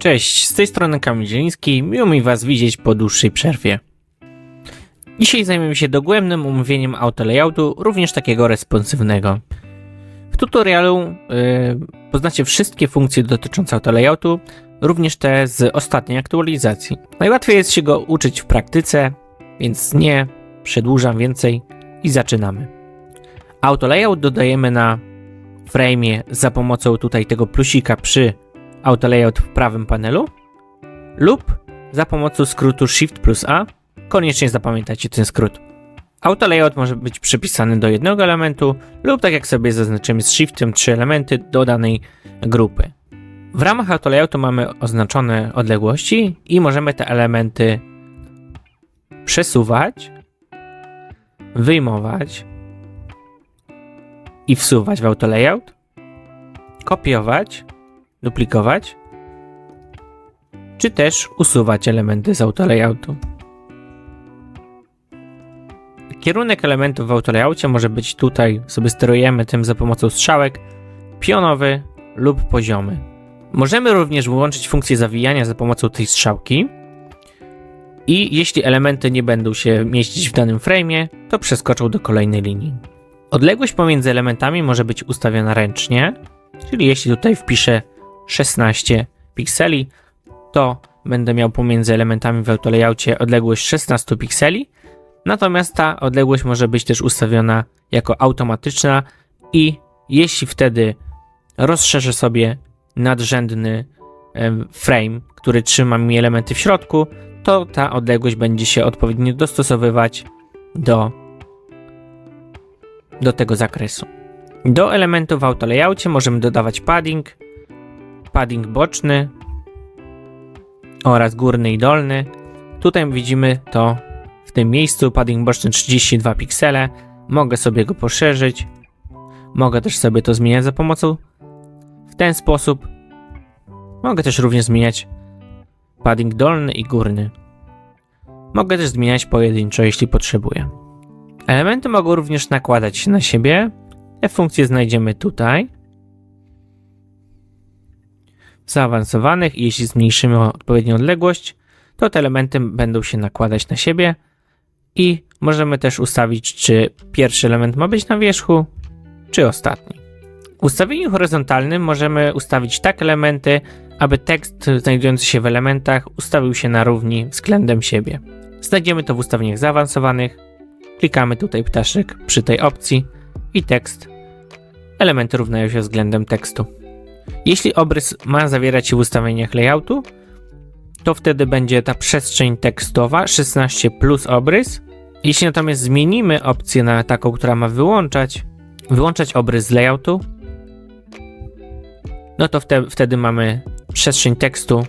Cześć, z tej strony Kamil Zieliński, miło mi Was widzieć po dłuższej przerwie. Dzisiaj zajmiemy się dogłębnym omówieniem autolayoutu, również takiego responsywnego. W tutorialu yy, poznacie wszystkie funkcje dotyczące autolayoutu, również te z ostatniej aktualizacji. Najłatwiej jest się go uczyć w praktyce, więc nie przedłużam więcej i zaczynamy. Autolayout dodajemy na frame'ie za pomocą tutaj tego plusika przy autolayout w prawym panelu lub za pomocą skrótu Shift plus A. Koniecznie zapamiętajcie ten skrót. Autolayout może być przypisany do jednego elementu lub tak jak sobie zaznaczymy z Shiftem trzy elementy do danej grupy. W ramach autolayoutu mamy oznaczone odległości i możemy te elementy przesuwać, wyjmować i wsuwać w autolayout, kopiować duplikować, czy też usuwać elementy z autolayoutu. Kierunek elementów w autolayoutie może być tutaj, sobie sterujemy tym za pomocą strzałek, pionowy lub poziomy. Możemy również wyłączyć funkcję zawijania za pomocą tej strzałki i jeśli elementy nie będą się mieścić w danym frame'ie, to przeskoczą do kolejnej linii. Odległość pomiędzy elementami może być ustawiona ręcznie, czyli jeśli tutaj wpiszę 16 pikseli, to będę miał pomiędzy elementami w autolayoutie odległość 16 pikseli, natomiast ta odległość może być też ustawiona jako automatyczna i jeśli wtedy rozszerzę sobie nadrzędny frame, który trzyma mi elementy w środku, to ta odległość będzie się odpowiednio dostosowywać do, do tego zakresu. Do elementów w autolayoutie możemy dodawać padding, padding boczny oraz górny i dolny. Tutaj widzimy to w tym miejscu, padding boczny 32 piksele. Mogę sobie go poszerzyć. Mogę też sobie to zmieniać za pomocą w ten sposób. Mogę też również zmieniać padding dolny i górny. Mogę też zmieniać pojedynczo, jeśli potrzebuję. Elementy mogą również nakładać się na siebie. Te funkcje znajdziemy tutaj zaawansowanych i jeśli zmniejszymy odpowiednią odległość, to te elementy będą się nakładać na siebie i możemy też ustawić, czy pierwszy element ma być na wierzchu, czy ostatni. W ustawieniu horyzontalnym możemy ustawić tak elementy, aby tekst znajdujący się w elementach ustawił się na równi względem siebie. Znajdziemy to w ustawieniach zaawansowanych. Klikamy tutaj ptaszek przy tej opcji i tekst. Elementy równają się względem tekstu. Jeśli obrys ma zawierać się w ustawieniach layoutu, to wtedy będzie ta przestrzeń tekstowa 16 plus obrys. Jeśli natomiast zmienimy opcję na taką, która ma wyłączać, wyłączać obrys z layoutu, no to wtedy, wtedy mamy przestrzeń tekstu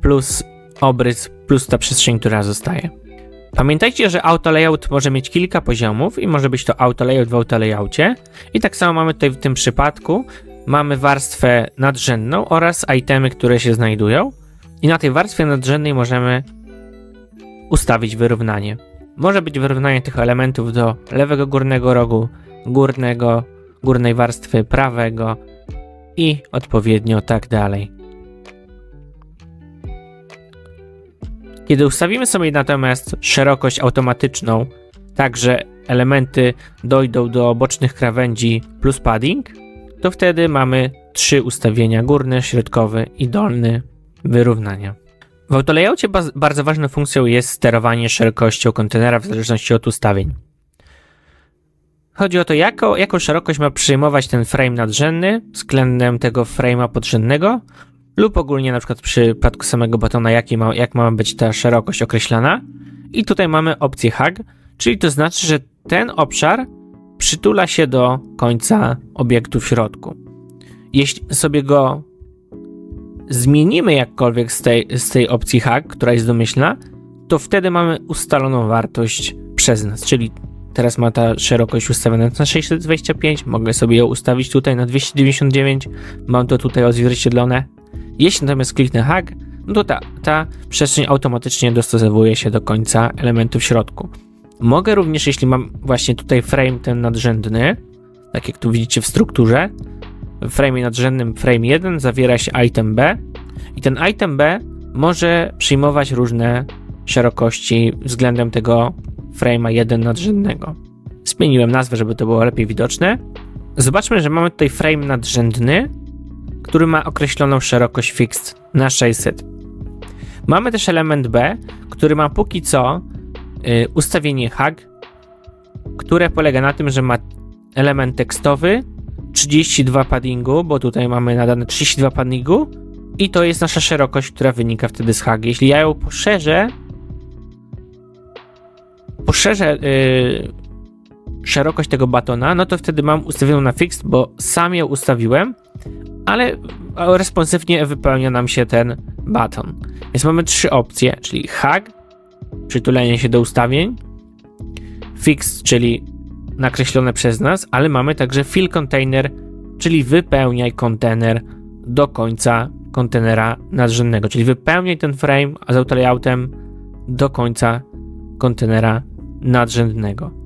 plus obrys plus ta przestrzeń, która zostaje. Pamiętajcie, że auto layout może mieć kilka poziomów i może być to auto layout w auto layoutie. I tak samo mamy tutaj w tym przypadku, mamy warstwę nadrzędną oraz itemy, które się znajdują. I na tej warstwie nadrzędnej możemy ustawić wyrównanie. Może być wyrównanie tych elementów do lewego górnego rogu, górnego, górnej warstwy prawego i odpowiednio tak dalej. Kiedy ustawimy sobie natomiast szerokość automatyczną, tak że elementy dojdą do bocznych krawędzi plus padding, to wtedy mamy trzy ustawienia: górny, środkowy i dolny wyrównania. W autolayoutie bardzo ważną funkcją jest sterowanie szerokością kontenera w zależności od ustawień. Chodzi o to, jako, jaką szerokość ma przyjmować ten frame nadrzędny względem tego frame'a podrzędnego, lub ogólnie na przykład w przypadku samego batona, ma, jak ma być ta szerokość określana. I tutaj mamy opcję hug, czyli to znaczy, że ten obszar przytula się do końca obiektu w środku. Jeśli sobie go zmienimy jakkolwiek z tej, z tej opcji hack, która jest domyślna, to wtedy mamy ustaloną wartość przez nas, czyli teraz ma ta szerokość ustawiona na 625, mogę sobie ją ustawić tutaj na 299, mam to tutaj odzwierciedlone. Jeśli natomiast kliknę hack, no to ta, ta przestrzeń automatycznie dostosowuje się do końca elementu w środku. Mogę również, jeśli mam właśnie tutaj frame ten nadrzędny, tak jak tu widzicie w strukturze, w frame nadrzędnym frame 1 zawiera się item B, I ten item B może przyjmować różne szerokości względem tego frame'a 1 nadrzędnego. Zmieniłem nazwę, żeby to było lepiej widoczne. Zobaczmy, że mamy tutaj frame nadrzędny, który ma określoną szerokość fixed na 600. Mamy też element B, który ma póki co ustawienie hug, które polega na tym, że ma element tekstowy 32 paddingu, bo tutaj mamy nadane 32 paddingu i to jest nasza szerokość, która wynika wtedy z hug. Jeśli ja ją poszerzę, poszerzę yy, szerokość tego batona, no to wtedy mam ustawioną na fixed, bo sam ją ustawiłem, ale responsywnie wypełnia nam się ten baton. Więc mamy trzy opcje, czyli hug, przytulenie się do ustawień, fixed, czyli nakreślone przez nas, ale mamy także fill container, czyli wypełniaj kontener do końca kontenera nadrzędnego, czyli wypełniaj ten frame z autolayoutem do końca kontenera nadrzędnego.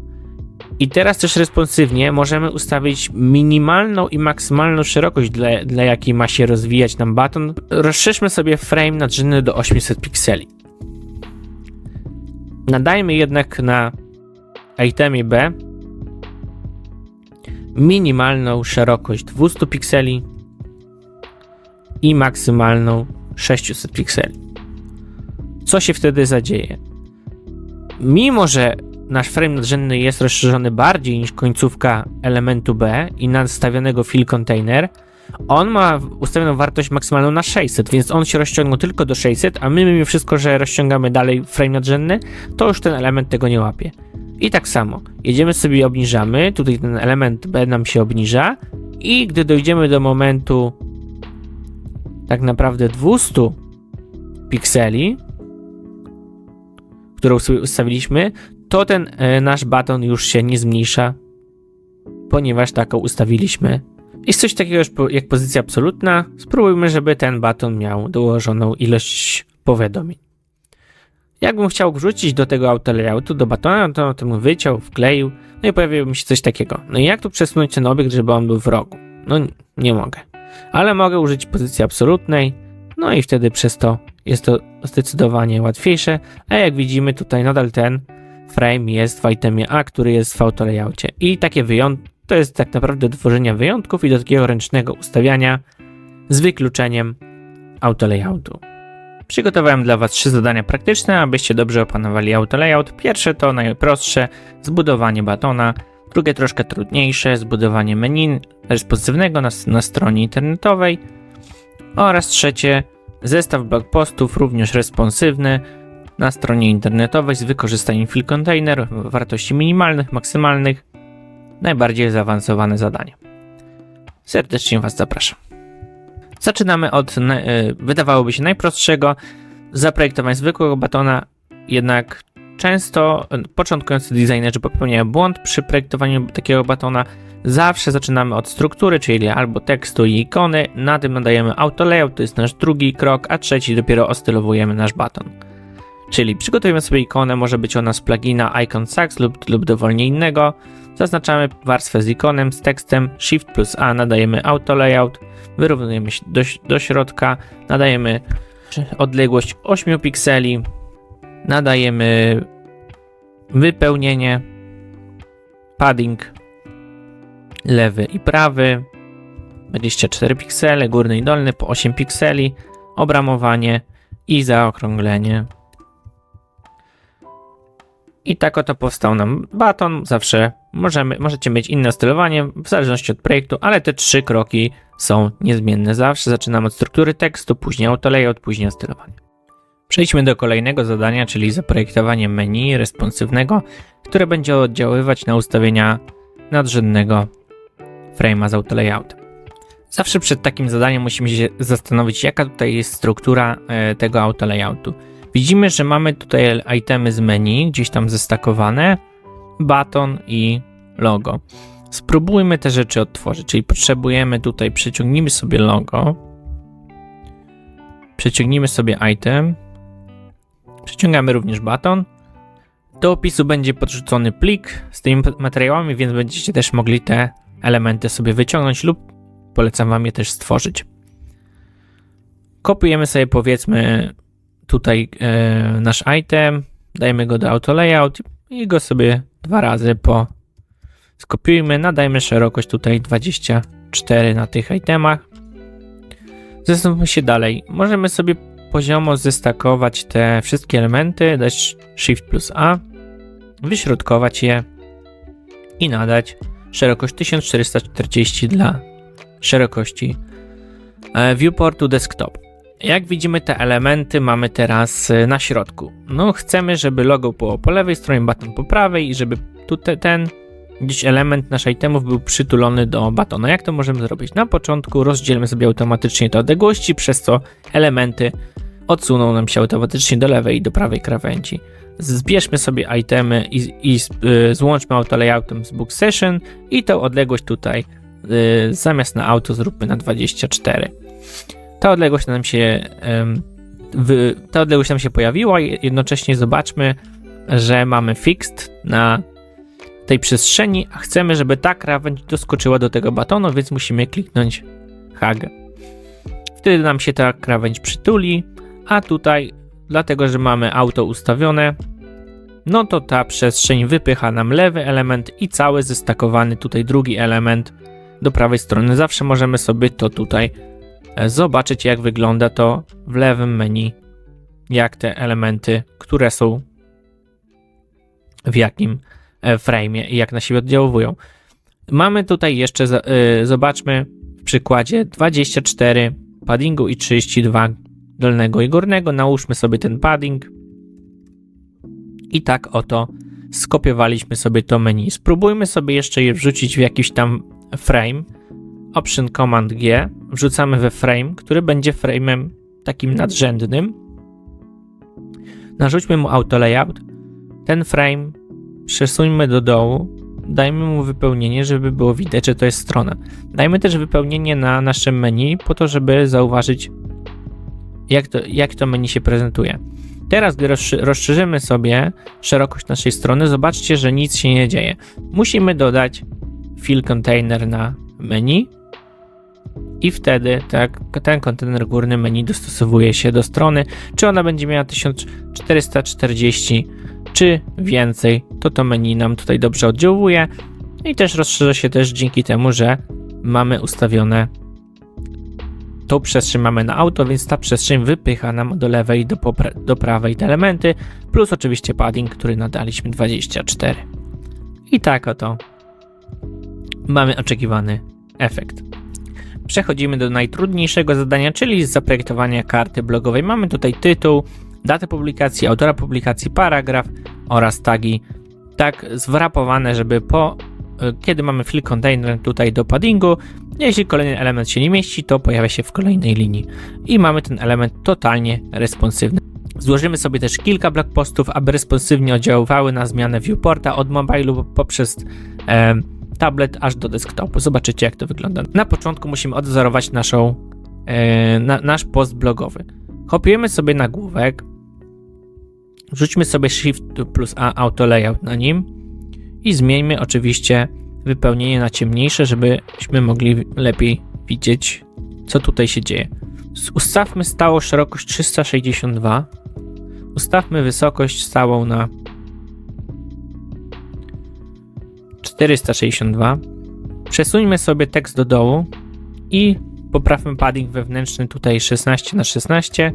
I teraz też responsywnie możemy ustawić minimalną i maksymalną szerokość, dla, dla jakiej ma się rozwijać nam baton. Rozszerzmy sobie frame nadrzędny do 800 pikseli. Nadajmy jednak na itemie B minimalną szerokość 200 pikseli i maksymalną 600 pikseli. Co się wtedy zadzieje? Mimo, że nasz frame nadrzędny jest rozszerzony bardziej niż końcówka elementu B i nastawionego fill container, on ma ustawioną wartość maksymalną na 600, więc on się rozciągnął tylko do 600, a my mimo wszystko, że rozciągamy dalej frame nadrzędny, to już ten element tego nie łapie. I tak samo, jedziemy sobie i obniżamy, tutaj ten element B nam się obniża i gdy dojdziemy do momentu tak naprawdę 200 pikseli, którą sobie ustawiliśmy, to ten e, nasz baton już się nie zmniejsza, ponieważ taką ustawiliśmy. Jest coś takiego jak pozycja absolutna. Spróbujmy, żeby ten baton miał dołożoną ilość powiadomień. Jakbym chciał wrzucić do tego autolayoutu, do batona, to bym wyciął, wkleił, no i pojawiło mi się coś takiego. No i jak tu przesunąć ten obiekt, żeby on był w rogu? No nie mogę. Ale mogę użyć pozycji absolutnej, no i wtedy przez to jest to zdecydowanie łatwiejsze, a jak widzimy tutaj nadal ten frame jest w itemie A, który jest w autolayoutie. I takie wyjątki, to jest tak naprawdę do tworzenia wyjątków i do takiego ręcznego ustawiania z wykluczeniem autolayoutu. Przygotowałem dla Was trzy zadania praktyczne, abyście dobrze opanowali autolayout. Pierwsze to najprostsze, zbudowanie batona. Drugie troszkę trudniejsze, zbudowanie menu responsywnego na, na stronie internetowej. Oraz trzecie, zestaw blog postów również responsywny na stronie internetowej z wykorzystaniem fill container, wartości minimalnych, maksymalnych. Najbardziej zaawansowane zadanie. Serdecznie Was zapraszam. Zaczynamy od, e, wydawałoby się, najprostszego, zaprojektowania zwykłego batona, jednak często e, początkujący designerzy popełniają błąd przy projektowaniu takiego batona. Zawsze zaczynamy od struktury, czyli albo tekstu i ikony, na tym nadajemy auto layout, to jest nasz drugi krok, a trzeci dopiero ostylowujemy nasz baton. Czyli przygotujemy sobie ikonę, może być ona z plugina Icon lub, lub dowolnie innego. Zaznaczamy warstwę z ikonem, z tekstem, Shift plus A nadajemy auto layout, wyrównujemy do, do środka, nadajemy odległość 8 pikseli, nadajemy wypełnienie, padding lewy i prawy, 24 piksele, górny i dolny po 8 pikseli, obramowanie i zaokrąglenie. I tak oto powstał nam baton. Zawsze możemy, możecie mieć inne stylowanie w zależności od projektu, ale te trzy kroki są niezmienne. Zawsze zaczynamy od struktury tekstu, później auto layout, później stylowanie. Przejdźmy do kolejnego zadania, czyli zaprojektowanie menu responsywnego, które będzie oddziaływać na ustawienia nadrzędnego frame'a z auto layoutem. Zawsze przed takim zadaniem musimy się zastanowić, jaka tutaj jest struktura e, tego auto layoutu. Widzimy, że mamy tutaj itemy z menu, gdzieś tam zestakowane, baton i logo. Spróbujmy te rzeczy odtworzyć, czyli potrzebujemy tutaj, przeciągnijmy sobie logo, przeciągnijmy sobie item, przeciągamy również baton. Do opisu będzie podrzucony plik z tymi materiałami, więc będziecie też mogli te elementy sobie wyciągnąć lub polecam Wam je też stworzyć. Kopiujemy sobie powiedzmy tutaj e, nasz item, dajemy go do auto layout i go sobie dwa razy po skopiujmy, nadajmy szerokość tutaj 24 na tych itemach. Zastanówmy się dalej. Możemy sobie poziomo zestakować te wszystkie elementy, dać Shift plus A, wyśrodkować je i nadać szerokość 1440 dla szerokości e, viewportu desktop. Jak widzimy, te elementy mamy teraz e, na środku. No, chcemy, żeby logo było po lewej stronie, baton po prawej i żeby tutaj ten gdzieś element naszych itemów był przytulony do batona. Jak to możemy zrobić? Na początku rozdzielmy sobie automatycznie te odległości, przez co elementy odsuną nam się automatycznie do lewej i do prawej krawędzi. Zbierzmy sobie itemy i, i y, złączmy auto layoutem z book session i tą odległość tutaj y, zamiast na auto zróbmy na 24. Ta odległość nam się wy, ta odległość nam się pojawiła jednocześnie zobaczmy, że mamy fixed na tej przestrzeni, a chcemy, żeby ta krawędź doskoczyła do tego batonu, więc musimy kliknąć hug. Wtedy nam się ta krawędź przytuli, a tutaj, dlatego że mamy auto ustawione, no to ta przestrzeń wypycha nam lewy element i cały zestakowany tutaj drugi element do prawej strony. Zawsze możemy sobie to tutaj zobaczyć, jak wygląda to w lewym menu, jak te elementy, które są w jakim e, frame i jak na siebie oddziałują. Mamy tutaj jeszcze, e, zobaczmy w przykładzie 24 paddingu i 32 dolnego i górnego. Nałóżmy sobie ten padding. I tak oto skopiowaliśmy sobie to menu. Spróbujmy sobie jeszcze je wrzucić w jakiś tam frame. Option Command G. Wrzucamy we frame, który będzie frame'em takim nadrzędnym. Narzućmy mu auto layout. Ten frame przesuńmy do dołu. Dajmy mu wypełnienie, żeby było widać, że to jest strona. Dajmy też wypełnienie na naszym menu, po to, żeby zauważyć jak to, jak to menu się prezentuje. Teraz, gdy rozszerzymy sobie szerokość naszej strony, zobaczcie, że nic się nie dzieje. Musimy dodać fill container na menu i wtedy tak, ten kontener górny menu dostosowuje się do strony, czy ona będzie miała 1440 czy więcej, to to menu nam tutaj dobrze oddziałuje i też rozszerza się też dzięki temu, że mamy ustawione tą przestrzeń mamy na auto, więc ta przestrzeń wypycha nam do lewej, do, do prawej te elementy, plus oczywiście padding, który nadaliśmy 24. I tak oto mamy oczekiwany efekt. Przechodzimy do najtrudniejszego zadania, czyli zaprojektowania karty blogowej. Mamy tutaj tytuł, datę publikacji, autora publikacji, paragraf oraz tagi tak zwrapowane, żeby po e, kiedy mamy fill container tutaj do paddingu, jeśli kolejny element się nie mieści, to pojawia się w kolejnej linii. I mamy ten element totalnie responsywny. Złożymy sobie też kilka blog postów, aby responsywnie oddziaływały na zmianę viewporta od mobilu poprzez e, tablet aż do desktopu. Zobaczycie jak to wygląda. Na początku musimy odwzorować naszą, e, na, nasz post blogowy. Kopiujemy sobie nagłówek, wrzućmy sobie Shift plus A auto layout na nim i zmieńmy oczywiście wypełnienie na ciemniejsze, żebyśmy mogli lepiej widzieć, co tutaj się dzieje. Ustawmy stałą szerokość 362. Ustawmy wysokość stałą na 462. Przesuńmy sobie tekst do dołu i poprawmy padding wewnętrzny tutaj 16 na 16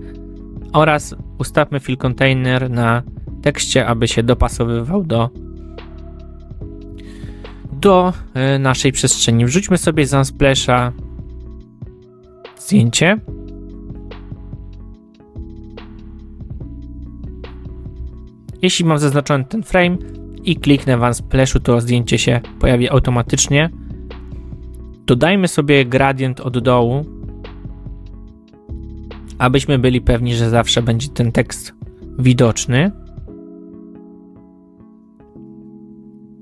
oraz ustawmy fill container na tekście, aby się dopasowywał do do e, naszej przestrzeni. Wrzućmy sobie z Unsplasha zdjęcie. Jeśli mam zaznaczony ten frame i kliknę w Unsplashu, to zdjęcie się pojawi automatycznie. Dodajmy sobie gradient od dołu, abyśmy byli pewni, że zawsze będzie ten tekst widoczny.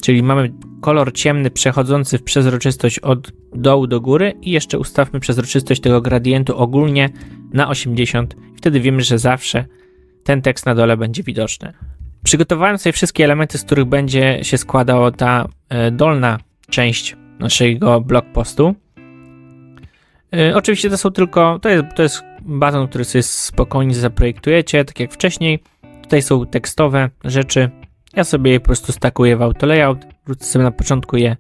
Czyli mamy kolor ciemny przechodzący w przezroczystość od dołu do góry i jeszcze ustawmy przezroczystość tego gradientu ogólnie na 80 i wtedy wiemy, że zawsze ten tekst na dole będzie widoczny. Przygotowałem sobie wszystkie elementy, z których będzie się składała ta e, dolna część naszego blog postu. E, oczywiście to są tylko, to jest, to jest który sobie spokojnie zaprojektujecie, tak jak wcześniej. Tutaj są tekstowe rzeczy. Ja sobie je po prostu stakuję w auto layout. Wrócę sobie na początku je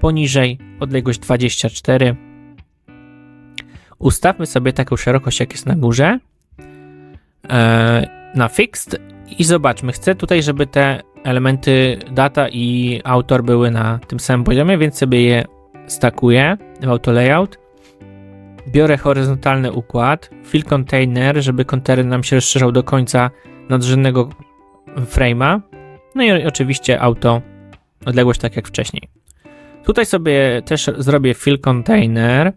poniżej, odległość 24. Ustawmy sobie taką szerokość, jak jest na górze, e, na fixed i zobaczmy. Chcę tutaj, żeby te elementy data i autor były na tym samym poziomie, więc sobie je stakuję w auto layout. Biorę horyzontalny układ, fill container, żeby kontener nam się rozszerzał do końca nadrzędnego frame'a. No i oczywiście auto, odległość tak jak wcześniej. Tutaj sobie też zrobię fill container,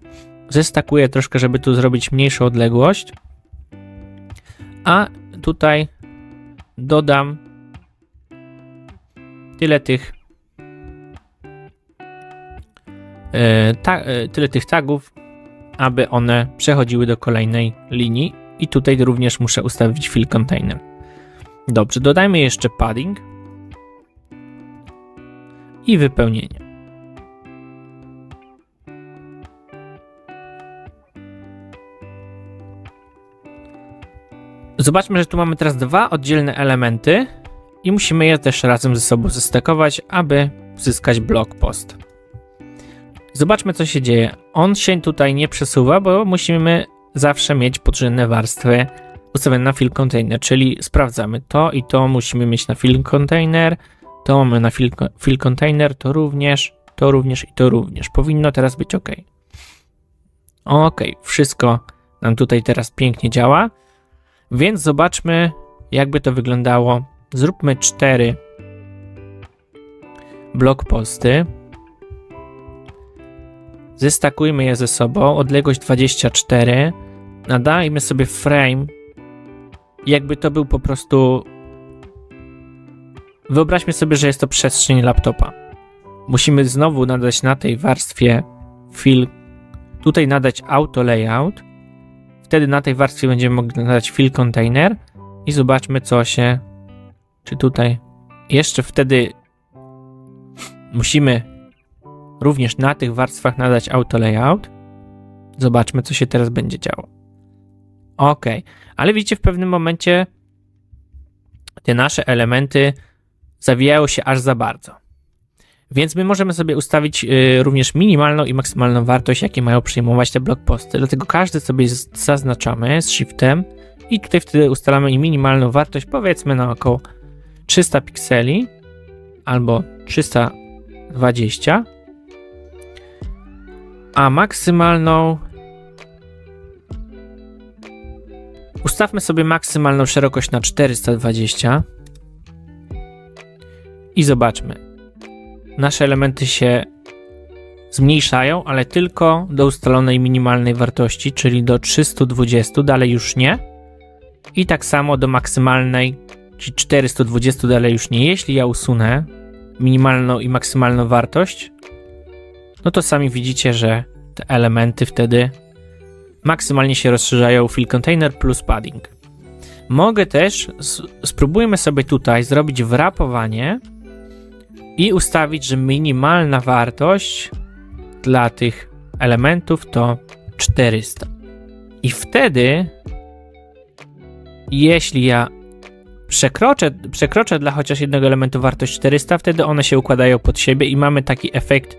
zestakuję troszkę, żeby tu zrobić mniejszą odległość, a tutaj dodam tyle tych e, ta, e, tyle tych tagów, aby one przechodziły do kolejnej linii i tutaj również muszę ustawić fill container. Dobrze, dodajmy jeszcze padding i wypełnienie. Zobaczmy, że tu mamy teraz dwa oddzielne elementy i musimy je też razem ze sobą zestakować, aby uzyskać blok post. Zobaczmy, co się dzieje. On się tutaj nie przesuwa, bo musimy zawsze mieć podrzędne warstwy ustawione na fill container, czyli sprawdzamy to i to musimy mieć na fill container, to mamy na fill, container, to również, to również i to również. Powinno teraz być ok. Ok, wszystko nam tutaj teraz pięknie działa. Więc zobaczmy, jakby to wyglądało. Zróbmy cztery blog posty. Zestakujmy je ze sobą. Odległość 24. Nadajmy sobie frame. Jakby to był po prostu. Wyobraźmy sobie, że jest to przestrzeń laptopa. Musimy znowu nadać na tej warstwie fill. Tutaj nadać auto layout Wtedy na tej warstwie będziemy mogli nadać fill container i zobaczmy co się, czy tutaj jeszcze wtedy musimy również na tych warstwach nadać auto layout. Zobaczmy co się teraz będzie działo. Ok, ale widzicie w pewnym momencie te nasze elementy zawijają się aż za bardzo. Więc my możemy sobie ustawić y, również minimalną i maksymalną wartość, jakie mają przyjmować te blogposty. Dlatego każdy sobie zaznaczamy z shiftem i tutaj wtedy ustalamy minimalną wartość, powiedzmy na około 300 pikseli albo 320, a maksymalną ustawmy sobie maksymalną szerokość na 420 i zobaczmy nasze elementy się zmniejszają, ale tylko do ustalonej minimalnej wartości, czyli do 320, dalej już nie. I tak samo do maksymalnej, czyli 420, dalej już nie. Jeśli ja usunę minimalną i maksymalną wartość, no to sami widzicie, że te elementy wtedy maksymalnie się rozszerzają fill container plus padding. Mogę też, spróbujmy sobie tutaj zrobić wrapowanie i ustawić, że minimalna wartość dla tych elementów to 400. I wtedy, jeśli ja przekroczę, przekroczę dla chociaż jednego elementu wartość 400, wtedy one się układają pod siebie i mamy taki efekt,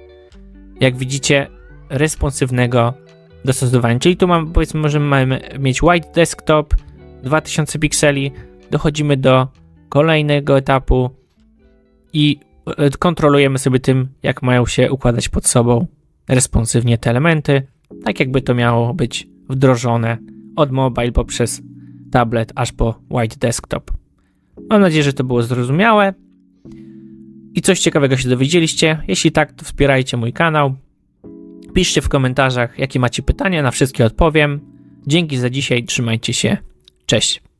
jak widzicie, responsywnego dostosowania. Czyli tu mamy, powiedzmy, możemy mieć white desktop, 2000 pikseli, dochodzimy do kolejnego etapu i kontrolujemy sobie tym, jak mają się układać pod sobą responsywnie te elementy, tak jakby to miało być wdrożone od mobile poprzez tablet aż po white desktop. Mam nadzieję, że to było zrozumiałe i coś ciekawego się dowiedzieliście. Jeśli tak, to wspierajcie mój kanał. Piszcie w komentarzach, jakie macie pytania, na wszystkie odpowiem. Dzięki za dzisiaj, trzymajcie się. Cześć.